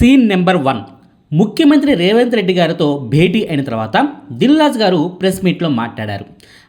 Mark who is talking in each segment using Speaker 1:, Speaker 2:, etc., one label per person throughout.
Speaker 1: Scene number one. ముఖ్యమంత్రి రేవంత్ రెడ్డి గారితో భేటీ అయిన తర్వాత దిల్లాజ్ గారు ప్రెస్ మీట్లో మాట్లాడారు.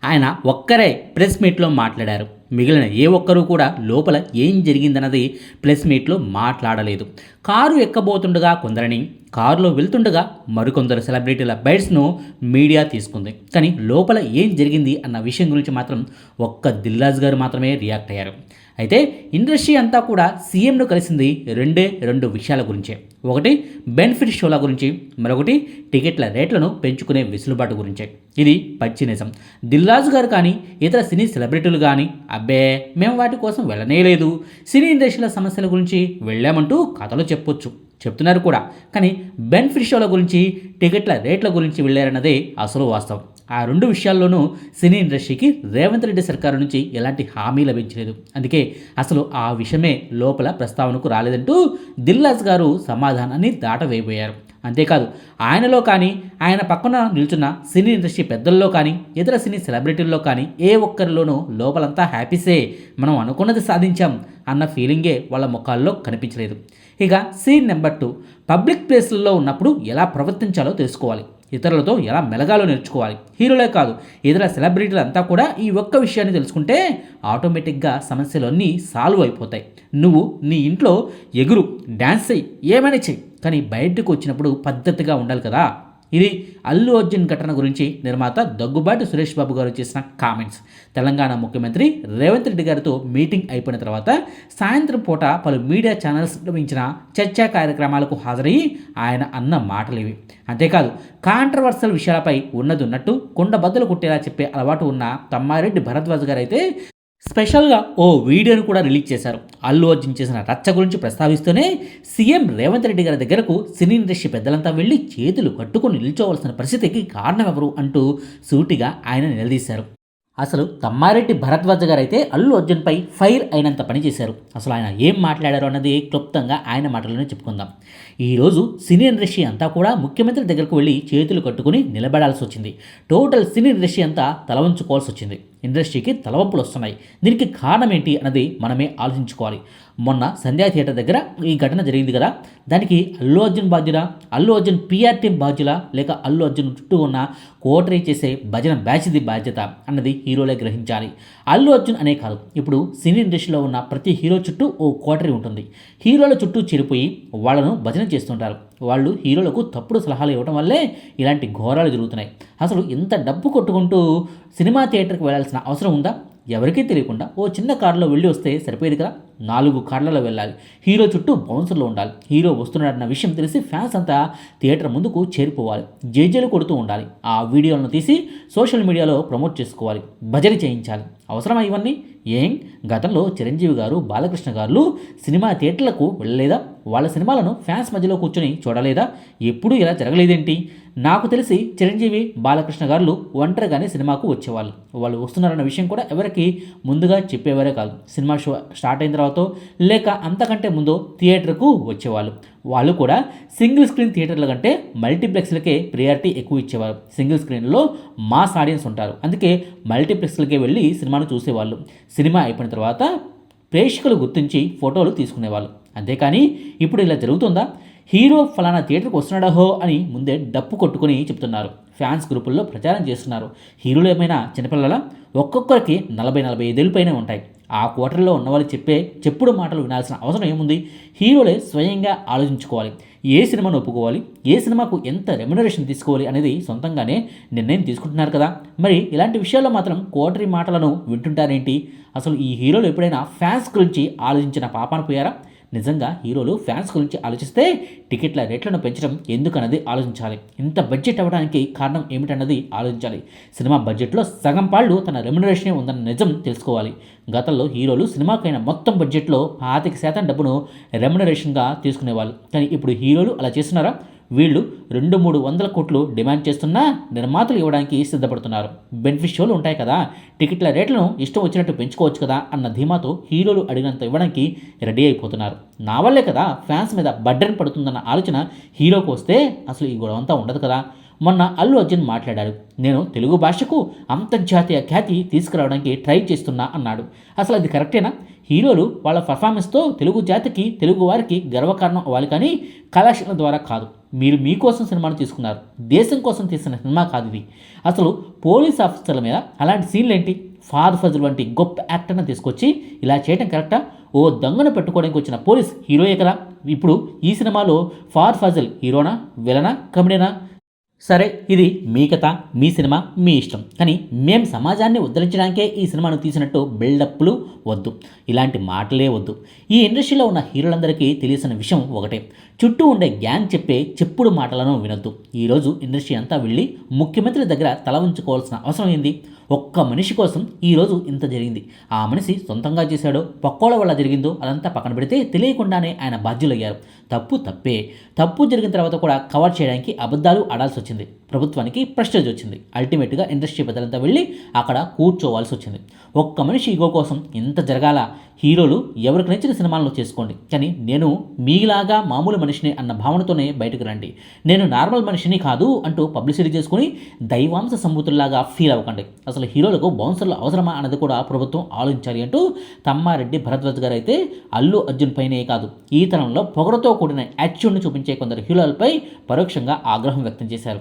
Speaker 1: ఆయన ఒక్కరే ప్రెస్ మీట్లో మాట్లాడారు. మిగిలిన ఏ ఒక్కరూ కూడా లోపల ఏం జరిగిందన్నది ప్రెస్ మీట్లో మాట్లాడలేదు. కారు ఎక్కబోతుండగా కొందరిని కారులో వెళ్తుండగా మరికొందరు సెలబ్రిటీల బైట్స్ను మీడియా తీసుకుంది. కానీ లోపల ఏం జరిగింది అన్న విషయం గురించి మాత్రం ఒక్క దిల్లాజ్ గారు మాత్రమే రియాక్ట్ అయ్యారు. అయితే ఇండస్ట్రీ అంతా కూడా సీఎంను కలిసింది రెండే రెండు విషయాల గురించే. ఒకటి బెనిఫిట్ షోల గురించి. మరొకటి టికెట్ల రేట్లను పెంచుకునే వెసులుబాటు గురించే. ఇది పచ్చి నిజం. దిల్రాజు గారు కానీ ఇతర సినీ సెలబ్రిటీలు కానీ అబ్బే మేము వాటి కోసం వెళ్ళనే లేదు. సినీ ఇండస్ట్రీల సమస్యల గురించి వెళ్ళామంటూ కథలు చెప్పొచ్చు. చెప్తున్నారు కూడా. కానీ బెనిఫిట్ షోల గురించి టికెట్ల రేట్ల గురించి వెళ్ళారన్నదే అసలు వాస్తవం. ఆ రెండు విషయాల్లోనూ సినీ ఇండస్ట్రీకి రేవంత్ రెడ్డి సర్కారు నుంచి ఎలాంటి హామీ లభించలేదు. అందుకే అసలు ఆ విషయమే లోపల ప్రస్తావనకు రాలేదంటూ దిల్లాజ్ గారు సమాధానాన్ని దాటవేయబోయారు. అంతేకాదు ఆయనలో కానీ ఆయన పక్కన నిల్చున్న సినీ ఇండస్ట్రీ పెద్దల్లో కానీ ఇతర సినీ సెలబ్రిటీల్లో కానీ ఏ ఒక్కరిలోనూ లోపలంతా హ్యాపీసే మనం అనుకున్నది సాధించాం అన్న ఫీలింగే వాళ్ళ ముఖాల్లో కనిపించలేదు. ఇక సీన్ నెంబర్ టూ పబ్లిక్ ప్లేస్లలో ఉన్నప్పుడు ఎలా ప్రవర్తించాలో తెలుసుకోవాలి. ఇతరులతో ఎలా మెలగాలో నేర్చుకోవాలి. హీరోలే కాదు ఇతర సెలబ్రిటీలు అంతా కూడా ఈ ఒక్క విషయాన్ని తెలుసుకుంటే ఆటోమేటిక్గా సమస్యలు అన్నీ సాల్వ్ అయిపోతాయి. నువ్వు నీ ఇంట్లో ఎగురు డ్యాన్స్ చెయ్యి ఏమైనా చెయ్యి కానీ బయటకు వచ్చినప్పుడు పద్ధతిగా ఉండాలి కదా. ఇది అల్లు అర్జున్ ఘటన గురించి నిర్మాత దగ్గుబాటి సురేష్ బాబు గారు చేసిన కామెంట్స్. తెలంగాణ ముఖ్యమంత్రి రేవంత్ రెడ్డి గారితో మీటింగ్ అయిపోయిన తర్వాత సాయంత్రం పూట పలు మీడియా ఛానల్స్ నిర్వహించిన చర్చా కార్యక్రమాలకు హాజరయ్యి ఆయన అన్న మాటలు ఇవి అంతేకాదు కాంట్రవర్సల్ విషయాలపై ఉన్నది ఉన్నట్టు కుండ బద్దలు కొట్టేలా చెప్పే అలవాటు ఉన్న తమ్మారెడ్డి భరద్వాజ్ గారు అయితే స్పెషల్గా ఓ వీడియోను కూడా రిలీజ్ చేశారు. అల్లు అర్జున్ చేసిన రచ్చ గురించి ప్రస్తావిస్తూనే సీఎం రేవంత్ రెడ్డి గారి దగ్గరకు సినీ ఇండస్ట్రీ పెద్దలంతా వెళ్ళి చేతులు కట్టుకుని నిల్చోవలసిన పరిస్థితికి కారణం ఎవరు అంటూ సూటిగా ఆయన నిలదీశారు. అసలు తమ్మారెడ్డి భరద్వాజ గారు అయితే అల్లు అర్జున్పై ఫైర్ అయినంత పని చేశారు. అసలు ఆయన ఏం మాట్లాడారు అన్నది క్లుప్తంగా ఆయన మాటలోనే చెప్పుకుందాం. ఈరోజు సినీ ఇండస్ట్రీ అంతా కూడా ముఖ్యమంత్రి దగ్గరకు వెళ్ళి చేతులు కట్టుకుని నిలబడాల్సి వచ్చింది. టోటల్ సినీ ఇండస్ట్రీ అంతా తలవంచుకోవాల్సి వచ్చింది. ఇండస్ట్రీకి తలవంపులు వస్తున్నాయి దీనికి కారణం ఏంటి అన్నది మనమే ఆలోచించుకోవాలి. మొన్న సంధ్యా థియేటర్ దగ్గర ఈ ఘటన జరిగింది కదా. దానికి అల్లు అర్జున్ బాధ్యుల అల్లు అర్జున్ పిఆర్ టీం బాధ్యుల లేక అల్లు అర్జున్ చుట్టూ ఉన్న కోటరీ చేసే భజన బ్యాచ్ది బాధ్యత అన్నది హీరోలే గ్రహించాలి. అల్లు అర్జున్ అనే కాదు ఇప్పుడు సినీ ఇండస్ట్రీలో ఉన్న ప్రతి హీరో చుట్టూ ఓ కోటరీ ఉంటుంది. హీరోల చుట్టూ చెడిపోయి వాళ్ళను భజన చేస్తుంటారు. వాళ్ళు హీరోలకు తప్పుడు సలహాలు ఇవ్వడం వల్లే ఇలాంటి ఘోరాలు జరుగుతున్నాయి. అసలు ఇంత డబ్బు కొట్టుకుంటూ సినిమా థియేటర్కి వెళ్ళాల్సిన అవసరం ఉందా? ఎవరికీ తెలియకుండా ఓ చిన్న కారులో వెళ్ళి వస్తే సరిపోయేది కదా? నాలుగు కార్లలో వెళ్ళాలి. హీరో చుట్టూ బౌన్సర్లో ఉండాలి. హీరో వస్తున్నాడన్న విషయం తెలిసి ఫ్యాన్స్ అంతా థియేటర్ ముందుకు చేరిపోవాలి. జేజేలు కొడుతూ ఉండాలి. ఆ వీడియోలను తీసి సోషల్ మీడియాలో ప్రమోట్ చేసుకోవాలి. భజన చేయించాలి. అవసరమా ఇవన్నీ? ఏం? గతంలో చిరంజీవి గారు బాలకృష్ణ గారు సినిమా థియేటర్లకు వెళ్ళలేదా? వాళ్ళ సినిమాలను ఫ్యాన్స్ మధ్యలో కూర్చొని చూడలేదా? ఎప్పుడూ ఇలా జరగలేదేంటి? నాకు తెలిసి చిరంజీవి బాలకృష్ణ గారు ఒంటరిగానే సినిమాకు వచ్చేవాళ్ళు. వాళ్ళు వస్తున్నారన్న విషయం కూడా ఎవరికి ముందుగా చెప్పేవారే కాదు. సినిమా షో స్టార్ట్ అయిన తర్వాత లేక అంతకంటే ముందు థియేటర్కు వచ్చేవాళ్ళు. వాళ్ళు కూడా సింగిల్ స్క్రీన్ థియేటర్ల కంటే మల్టీప్లెక్స్లకే ప్రియారిటీ ఎక్కువ ఇచ్చేవారు సింగిల్ స్క్రీన్లో మాస్ ఆడియన్స్ ఉంటారు. అందుకే మల్టీప్లెక్స్లకే వెళ్ళి సినిమాను చూసేవాళ్ళు. సినిమా అయిపోయిన తర్వాత ప్రేక్షకులు గుర్తించి ఫోటోలు తీసుకునేవాళ్ళు. అంతేకాని ఇప్పుడు ఇలా జరుగుతుందా? హీరో ఫలానా థియేటర్కి వస్తున్నాడహో అని ముందే డప్పు కొట్టుకుని చెప్తున్నారు. ఫ్యాన్స్ గ్రూపుల్లో ప్రచారం చేస్తున్నారు. హీరోలు ఏమైనా చిన్నపిల్లల? ఒక్కొక్కరికి నలభై నలభై ఐదేళ్ళు పైనే ఉంటాయి. ఆ క్వార్టర్లో ఉన్నవాళ్ళు చెప్పే చెప్పుడు మాటలు వినాల్సిన అవసరం ఏముంది? హీరోలే స్వయంగా ఆలోచించుకోవాలి. ఏ సినిమాను ఒప్పుకోవాలి? ఏ సినిమాకు ఎంత రెమ్యునరేషన్ తీసుకోవాలి అనేది సొంతంగానే నిర్ణయం తీసుకుంటున్నారు కదా? మరి ఇలాంటి విషయాల్లో మాత్రం కోటరీ మాటలను వింటుంటారేంటి? అసలు ఈ హీరోలు ఎప్పుడైనా ఫ్యాన్స్ గురించి ఆలోచించిన పాపాన పోయారా? నిజంగా హీరోలు ఫ్యాన్స్ గురించి ఆలోచిస్తే టికెట్ల రేట్లను పెంచడం ఎందుకన్నది ఆలోచించాలి. ఇంత బడ్జెట్ అవ్వడానికి కారణం ఏమిటన్నది ఆలోచించాలి. సినిమా బడ్జెట్లో సగం పాళ్ళు తన రెమ్యునరేషనే ఉందన్న నిజం తెలుసుకోవాలి. గతంలో హీరోలు సినిమాకైన మొత్తం బడ్జెట్లో పాతిక శాతం డబ్బును రెమ్యునరేషన్గా తీసుకునేవాళ్ళు. కానీ ఇప్పుడు హీరోలు అలా చేస్తున్నారా? వీళ్ళు రెండు మూడు వందల కోట్లు డిమాండ్ చేస్తున్నా నిర్మాతలు ఇవ్వడానికి సిద్ధపడుతున్నారు. బెనిఫిట్ షోలు ఉంటాయి కదా టికెట్ల రేట్లను ఇష్టం వచ్చినట్టు పెంచుకోవచ్చు కదా అన్న ధీమాతో హీరోలు అడిగినంత ఇవ్వడానికి రెడీ అయిపోతున్నారు. నా వల్లే కదా ఫ్యాన్స్ మీద బడ్డన్ పడుతుందన్న ఆలోచన హీరోకు వస్తే అసలు ఈ గొడవంతా ఉండదు కదా. మొన్న అల్లు అర్జున్ మాట్లాడారు. నేను తెలుగు భాషకు అంతర్జాతీయ ఖ్యాతి తీసుకురావడానికి ట్రై చేస్తున్నా అన్నాడు. అసలు అది కరెక్టేనా? హీరోలు వాళ్ళ పర్ఫార్మెన్స్తో తెలుగు జాతికి తెలుగు వారికి గర్వకారణం అవ్వాలి కానీ కళాశాల ద్వారా కాదు. మీరు మీకోసం సినిమాను తీసుకున్నారు. దేశం కోసం తీసిన సినిమా కాదు ఇది. అసలు పోలీస్ ఆఫీసర్ల మీద అలాంటి సీన్లు ఏంటి ఫాద్ ఫజల్ వంటి గొప్ప యాక్టర్ని తీసుకొచ్చి ఇలా చేయడం కరెక్టా? ఓ దొంగను పెట్టుకోవడానికి వచ్చిన పోలీస్ హీరోయే కదా? ఇప్పుడు ఈ సినిమాలో ఫాద్ ఫజల్ హీరోనా? విలనా? కమిడేనా? సరే ఇది మీ కథ మీ సినిమా మీ ఇష్టం. కానీ మేం సమాజాన్ని ఉద్ధరించడానికే ఈ సినిమాను తీసినట్టు బిల్డప్లు వద్దు. ఇలాంటి మాటలే వద్దు. ఈ ఇండస్ట్రీలో ఉన్న హీరోలందరికీ తెలిసిన విషయం ఒకటే. చుట్టూ ఉండే గ్యాంగ్ చెప్పే చెప్పుడు మాటలను వినొద్దు. ఈరోజు ఇండస్ట్రీ అంతా వెళ్ళి ముఖ్యమంత్రి దగ్గర తల ఉంచుకోవాల్సిన అవసరం ఏంది? ఒక్క మనిషి కోసం ఈరోజు ఇంత జరిగింది. ఆ మనిషి సొంతంగా చేశాడో పక్కోళ్ళ వల్ల జరిగిందో అదంతా పక్కన పెడితే తెలియకుండానే ఆయన బాధ్యులయ్యారు. తప్పు తప్పే. తప్పు జరిగిన తర్వాత కూడా కవర్ చేయడానికి అబద్ధాలు ఆడాల్సి వచ్చింది ప్రభుత్వానికి ప్రెస్టేజ్ వచ్చింది. అల్టిమేట్గా ఇండస్ట్రీ పెద్దలంతా వెళ్ళి అక్కడ కూర్చోవాల్సి వచ్చింది. ఒక్క మనిషి ఈగో కోసం ఇంత జరగాల? హీరోలు ఎవరికి నచ్చిన సినిమాలను చేసుకోండి. కానీ నేను మీలాగా మామూలు మనిషిని అన్న భావనతోనే బయటకు రండి. నేను నార్మల్ మనిషిని కాదు అంటూ పబ్లిసిటీ చేసుకుని దైవాంశ సంబూతుల్లాగా ఫీల్ అవ్వకండి. అసలు హీరోలకు బౌన్సర్లు అవసరమా అన్నది కూడా ప్రభుత్వం ఆలోచించాలి అంటూ తమ్మారెడ్డి భరద్వాజ్ గారు అయితే అల్లు అర్జున్ పైనే కాదు. ఈ తరంలో పొగరతో కూడిన యాక్చుడ్ని చూపించే కొందరు హీరోలపై పరోక్షంగా ఆగ్రహం వ్యక్తం చేశారు.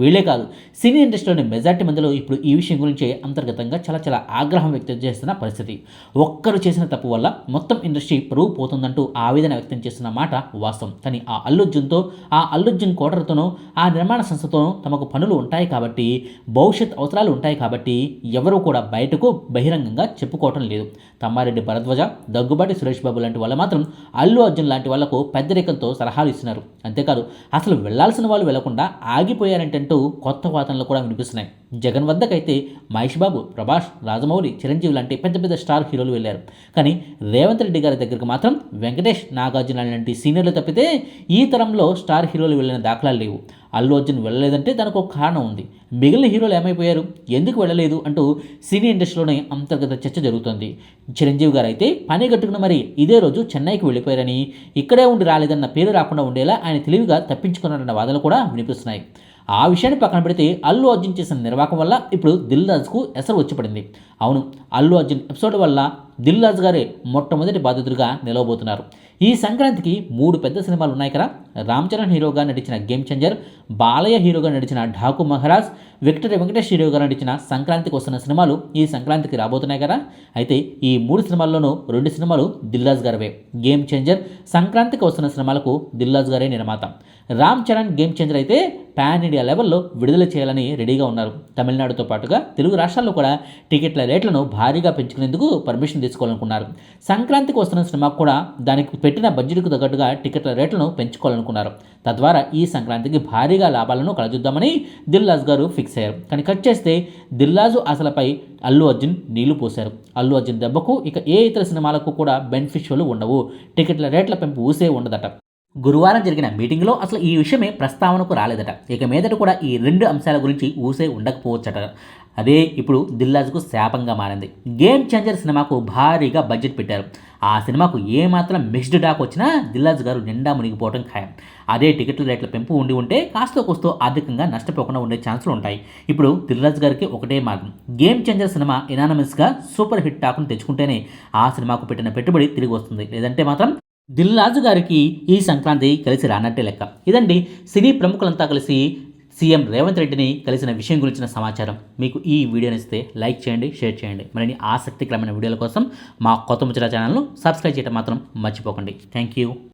Speaker 1: వీళ్ళే కాదు సినీ ఇండస్ట్రీలోని మెజార్టీ మందిలో ఇప్పుడు ఈ విషయం గురించి అంతర్గతంగా చాలా చాలా ఆగ్రహం వ్యక్తం చేస్తున్న పరిస్థితి. ఒక్కరు చేసిన తప్పు వల్ల మొత్తం ఇండస్ట్రీ పరువు పోతుందంటూ ఆవేదన వ్యక్తం చేస్తున్న మాట వాస్తవం. కానీ ఆ అల్లుర్జున్తో ఆ అల్లుర్జున్ కోటర్తోనో ఆ నిర్మాణ సంస్థతోనో తమకు పనులు ఉంటాయి కాబట్టి భవిష్యత్ అవసరాలు ఉంటాయి కాబట్టి ఎవరు కూడా బయటకు బహిరంగంగా చెప్పుకోవటం లేదు. తమ్మారెడ్డి భరద్వాజ దగ్గుబాటి సురేష్ బాబు లాంటి వాళ్ళు మాత్రం అల్లు అర్జున్ లాంటి వాళ్ళకు పెద్దరికంతో సలహాలు ఇస్తున్నారు. అంతేకాదు అసలు వెళ్ళాల్సిన వాళ్ళు వెళ్ళకుండా అంటూ కొత్త వాదనలు కూడా వినిపిస్తున్నాయి. జగన్ వద్దకైతే మహేష్ బాబు ప్రభాస్ రాజమౌళి చిరంజీవి లాంటి పెద్ద పెద్ద స్టార్ హీరోలు వెళ్ళారు. కానీ రేవంత్ రెడ్డి గారి దగ్గరికి మాత్రం వెంకటేష్ నాగార్జున లాంటి సీనియర్లు తప్పితే ఈ తరంలో స్టార్ హీరోలు వెళ్ళిన దాఖలాలు లేవు. అల్లు అర్జున్ వెళ్ళలేదంటే దానికి ఒక కారణం ఉంది. మిగిలిన హీరోలు ఏమైపోయారు? ఎందుకు వెళ్ళలేదు? అంటూ సినీ ఇండస్ట్రీలోనే అంతర్గత చర్చ జరుగుతుంది. చిరంజీవి గారు అయితే పని కట్టుకున్న మరి ఇదే రోజు చెన్నైకి వెళ్ళిపోయారని ఇక్కడే ఉండి రాలేదన్న పేరు రాకుండా ఉండేలా ఆయన తెలివిగా తప్పించుకున్నారన్న వాదనలు కూడా వినిపిస్తున్నాయి. ఆ విషయాన్ని పక్కన పెడితే అల్లు అర్జున్ చేసిన నిర్వాహకం వల్ల ఇప్పుడు దిల్ రాజుకు ఎసరు వచ్చిపడింది అవును అల్లు అర్జున్ ఎపిసోడ్ వల్ల దిల్రాజు గారే మొట్టమొదటి బాధితుడిగా నిలవబోతున్నారు. ఈ సంక్రాంతికి మూడు పెద్ద సినిమాలు ఉన్నాయి కదా. రామ్ చరణ్ హీరోగా నటించిన గేమ్ చేంజర్ బాలయ్య హీరోగా నటించిన ఢాకు మహారాజ్ విక్టర్ వెంకటేష్ హీరోగా నటించిన సంక్రాంతికి వస్తున్న సినిమాలు ఈ సంక్రాంతికి రాబోతున్నాయి కదా. అయితే ఈ మూడు సినిమాల్లోనూ రెండు సినిమాలు దిల్రాజ్ గారివే. గేమ్ చేంజర్ సంక్రాంతికి వస్తున్న సినిమాలకు దిల్రాజ్ గారే నిర్మాత. రామ్ చరణ్ గేమ్ చేంజర్ అయితే పాన్ ఇండియా లెవెల్లో విడుదల చేయాలని రెడీగా ఉన్నారు. తమిళనాడుతో పాటుగా తెలుగు రాష్ట్రాల్లో కూడా టికెట్ల రేట్లను భారీగా పెంచుకునేందుకు పర్మిషన్ తీసుకోవాలనుకున్నారు. సంక్రాంతికి వస్తున్న సినిమాకు కూడా దానికి పెట్టిన బడ్జెట్కు తగ్గట్టుగా టికెట్ల రేట్లను పెంచుకోవాలనుకున్నారు. తద్వారా ఈ సంక్రాంతికి భారీగా లాభాలను కలజుద్దామని దిల్లాజ్ గారు ఫిక్స్ అయ్యారు. కానీ కట్ చేస్తే దిల్లాజు ఆశలపై అల్లు అర్జున్ నీళ్ళు పోశారు. అల్లు అర్జున్ దెబ్బకు ఇక ఏ ఇతర సినిమాలకు కూడా బెనిఫిషియల్ ఉండవు. టికెట్ల రేట్ల పెంపు ఊసే ఉండదట. గురువారం జరిగిన మీటింగ్లో అసలు ఈ విషయమే ప్రస్తావనకు రాలేదట. ఇక మీదట కూడా ఈ రెండు అంశాల గురించి ఊసే ఉండకపోవచ్చట. అదే ఇప్పుడు దిల్లాజ్కు శాపంగా మారింది. గేమ్ చేంజర్ సినిమాకు భారీగా బడ్జెట్ పెట్టారు. ఆ సినిమాకు ఏమాత్రం మిక్స్డ్ డాక్ వచ్చినా దిల్లాజ్ గారు నిండా మునిగిపోవడం ఖాయం. అదే టికెట్ల రేట్ల పెంపు ఉండి ఉంటే కాస్త కోస్తో ఆర్థికంగా నష్టపోకుండా ఉండే ఛాన్సులు ఉంటాయి. ఇప్పుడు దిల్రాజ్ గారికి ఒకటే మార్గం. గేమ్ చేంజర్ సినిమా ఎనానమస్గా సూపర్ హిట్ టాక్ను తెచ్చుకుంటేనే ఆ సినిమాకు పెట్టిన పెట్టుబడి తిరిగి వస్తుంది. లేదంటే మాత్రం దిల్రాజు గారికి ఈ సంక్రాంతి కలిసి రానట్టే లెక్క. ఇదండి సినీ ప్రముఖులంతా కలిసి సీఎం రేవంత్ రెడ్డిని కలిసిన విషయం గురించిన సమాచారం. మీకు ఈ వీడియో ఇస్తే లైక్ చేయండి షేర్ చేయండి. మరిన్ని ఆసక్తికరమైన వీడియోల కోసం మా కొత్త ముచ్చట ఛానల్ను సబ్స్క్రైబ్ చేయడం మాత్రం మర్చిపోకండి. Thank you.